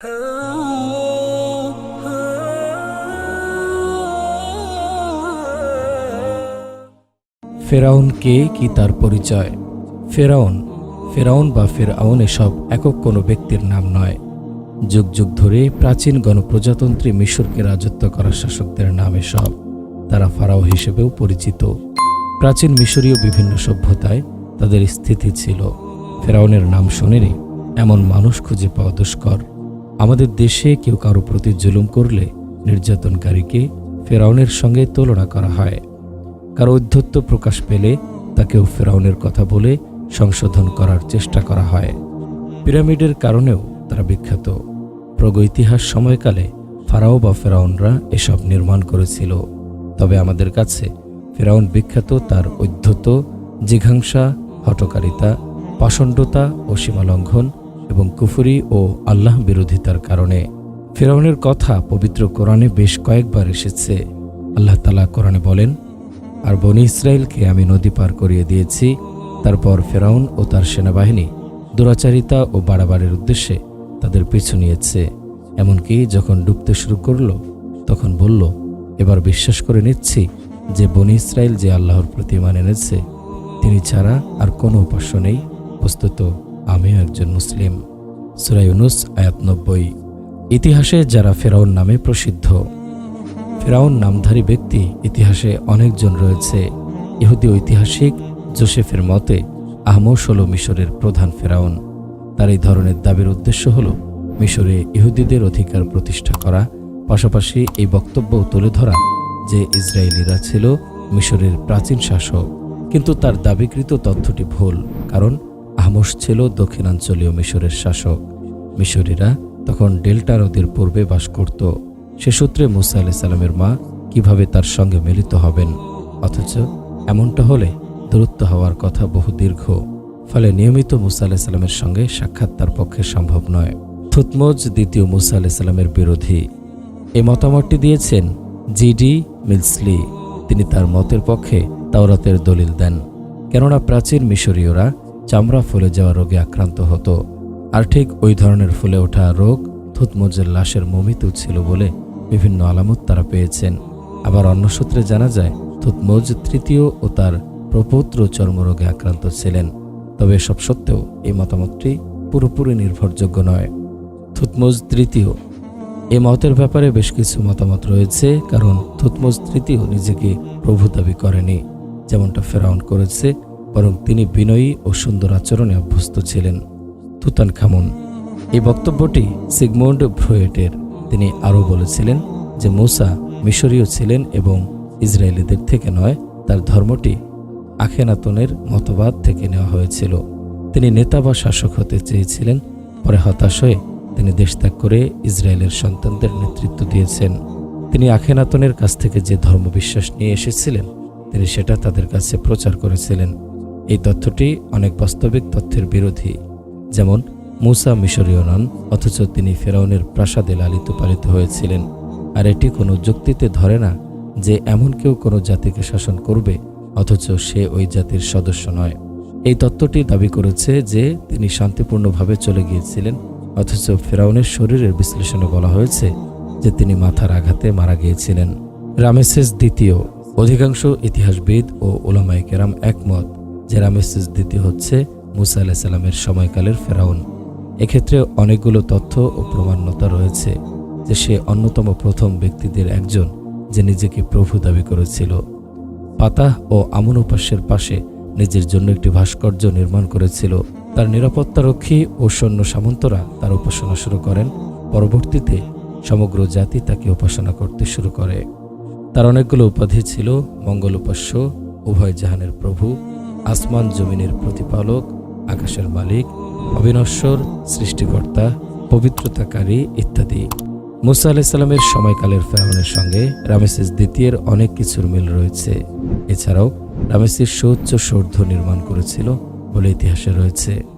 ফেরাউন কে কি তার পরিচয়? ফেরাউন ফেরাউন বা ফেরাউন এসব একক কোনো ব্যক্তির নাম নয়। যুগ যুগ ধরে প্রাচীন গণপ্রজাতন্ত্রী মিশরকে রাজত্ব করা শাসকদের নাম এসব। তারা ফারাও হিসেবেও পরিচিত। প্রাচীন মিশরীয় বিভিন্ন সভ্যতায় তাদের স্থিতি ছিল। ফেরাউনের নাম শুনেনি, এমন মানুষ খুঁজে পাওয়া দুষ্কর। আমাদের দেশে কেউ কারও প্রতি জুলুম করলে নির্যাতনকারীকে ফেরাউনের সঙ্গে তুলনা করা হয়। কারও ঔদ্ধত্য প্রকাশ পেলে তাকেও ফেরাউনের কথা বলে সংশোধন করার চেষ্টা করা হয়। পিরামিডের কারণেও তারা বিখ্যাত। প্রগৈতিহাস সময়কালে ফারাও বা ফেরাউনরা এসব নির্মাণ করেছিল। তবে আমাদের কাছে ফেরাউন বিখ্যাত তার ঔদ্ধত্য, জিঘাংসা হটকারিতা পাষণ্ডতা ও সীমালঙ্ঘন এবং কুফুরি ও আল্লাহ বিরোধিতার কারণে। ফেরাউনের কথা পবিত্র কোরআনে বেশ কয়েকবার এসেছে। আল্লাহ তালা কোরআনে বলেন, আর বনি ইসরায়েলকে আমি নদী পার করিয়ে দিয়েছি। তারপর ফেরাউন ও তার সেনাবাহিনী দুরাচারিতা ও বাড়াবাড়ির উদ্দেশ্যে তাদের পিছু নিয়েছে। এমনকি যখন ডুবতে শুরু করল, তখন বলল, এবার বিশ্বাস করে নিচ্ছি যে বনি ইসরায়েল যে আল্লাহর প্রতি মান এনেছে, তিনি ছাড়া আর কোনো উপাস্য নেই। বস্তুত আমিও একজন মুসলিম। সুরাইউনুস আয়াত নব্বই। ইতিহাসে যারা ফেরাউন নামে প্রসিদ্ধ, ফেরাউন নামধারী ব্যক্তি ইতিহাসে অনেকজন রয়েছে। ইহুদি ঐতিহাসিক জোসেফের মতে আহমস হল মিশরের প্রধান ফেরাউন। তার এই ধরনের দাবির উদ্দেশ্য হল মিশরে ইহুদিদের অধিকার প্রতিষ্ঠা করা, পাশাপাশি এই বক্তব্যও তুলে ধরা যে ইসরায়েলিরা ছিল মিশরের প্রাচীন শাসক। কিন্তু তার দাবিকৃত তথ্যটি ভুল, কারণ আহমস ছিল দক্ষিণাঞ্চলীয় মিশরের শাসক। মিশরীরা তখন ডেল্টা নদীর পূর্বে বাস করত। সে সূত্রে মুসা আলাহ সাল্লামের মা কীভাবে তার সঙ্গে মিলিত হবেন? অথচ এমনটা হলে দূরত্ব হওয়ার কথা বহু দীর্ঘ। ফলে নিয়মিত মুসা আলাহ সাল্লামের সঙ্গে সাক্ষাৎ তার পক্ষে সম্ভব নয়। থুতমোজ দ্বিতীয় মুসা আলাহ সাল্লামের বিরোধী। এই মতামতটি দিয়েছেন জিডি মিলসলি। তিনি তার মতের পক্ষে তাওরাতের দলিল দেন। কেননা প্রাচীন মিশরীয়রা চামড়া ফুলে যাওয়া রোগে আক্রান্ত হতো। আর ঠিক ওই ধরনের ফুলে ওঠা রোগ থুতমজের লাশের মমিতেও ছিল বলে বিভিন্ন আলামত তারা পেয়েছেন। আবার অন্য সূত্রে জানা যায়, থুতমোজ তৃতীয় ও তার প্রপৌত্র চর্মরোগে আক্রান্ত ছিলেন। তবে এসব সত্ত্বেও এই মতামতটি পুরোপুরি নির্ভরযোগ্য নয়। থুতমোজ তৃতীয়। এ মতের ব্যাপারে বেশ কিছু মতামত রয়েছে, কারণ থুতমজ তৃতীয় নিজেকে প্রভু দাবি করেনি। যেমনটা ফেরাউন করেছে বরং তিনি বিনয়ী ও সুন্দর আচরণে অভ্যস্ত ছিলেন। তুতান খামুন এই বক্তব্যটি সিগমন্ড ভ্রোয়েটের। তিনি আরও বলেছিলেন যে মূসা মিশরীয় ছিলেন এবং ইসরায়েলিদের থেকে নয়, তার ধর্মটি আখেনাতনের মতবাদ থেকে নেওয়া হয়েছিল। তিনি নেতা বা শাসক হতে চেয়েছিলেন, পরে হতাশ হয়ে তিনি দেশ ত্যাগ করে ইসরায়েলের সন্তানদের নেতৃত্ব দিয়েছেন। তিনি আখেনাতনের কাছ থেকে যে ধর্মবিশ্বাস নিয়ে এসেছিলেন, তিনি সেটা তাদের কাছে প্রচার করেছিলেন। এই তথ্যটি অনেক বাস্তবিক তথ্যের বিরোধী, যেমন মুসা মিশরীয় নন, অথচ তিনি ফেরাউনের প্রাসাদে লালিত পালিত হয়েছিলেন। আর এটি কোনো যুক্তিতে ধরে না যে এমন কেউ কোনো জাতিকে শাসন করবে, অথচ সে ওই জাতির সদস্য নয়। এই তত্ত্বটি দাবি করেছে যে তিনি শান্তিপূর্ণভাবে চলে গিয়েছিলেন, অথচ ফেরাউনের শরীরের বিশ্লেষণে বলা হয়েছে যে তিনি মাথার আঘাতে মারা গিয়েছিলেন। রামেসেস দ্বিতীয়, অধিকাংশ ইতিহাসবিদ ও ওলামাই কেরাম একমত যে রামেসেস দ্বিতীয় হচ্ছে মুসা আলাহ সাল্লামের সময়কালের ফেরাউন। এক্ষেত্রে অনেকগুলো তথ্য ও প্রমাণ্যতা রয়েছে যে সে অন্যতম প্রথম ব্যক্তিদের একজন যে নিজেকে প্রভু দাবি করেছিল। পাতাহ ও আমন উপাস্যের পাশে নিজের জন্য একটি ভাস্কর্য নির্মাণ করেছিল। তার নিরাপত্তারক্ষী ও সৈন্য সামন্তরা তার উপাসনা শুরু করেন। পরবর্তীতে সমগ্র জাতি তাকে উপাসনা করতে শুরু করে। তার অনেকগুলো উপাধি ছিল মঙ্গল উপাস্য, উভয় জাহানের প্রভু। আসমান জমিনের প্রতিপালক, আকাশের মালিক, অবিনশ্বর, সৃষ্টিকর্তা, পবিত্রতাকারী ইত্যাদি। মুসা আলাইসাল্লামের সময়কালের ফেরাউনের সঙ্গে রামেসিস দ্বিতীয়ের অনেক কিছুর মিল রয়েছে। এছাড়াও রামেসিস সুউচ্চ সৌর্ধ নির্মাণ করেছিল বলে ইতিহাসে রয়েছে।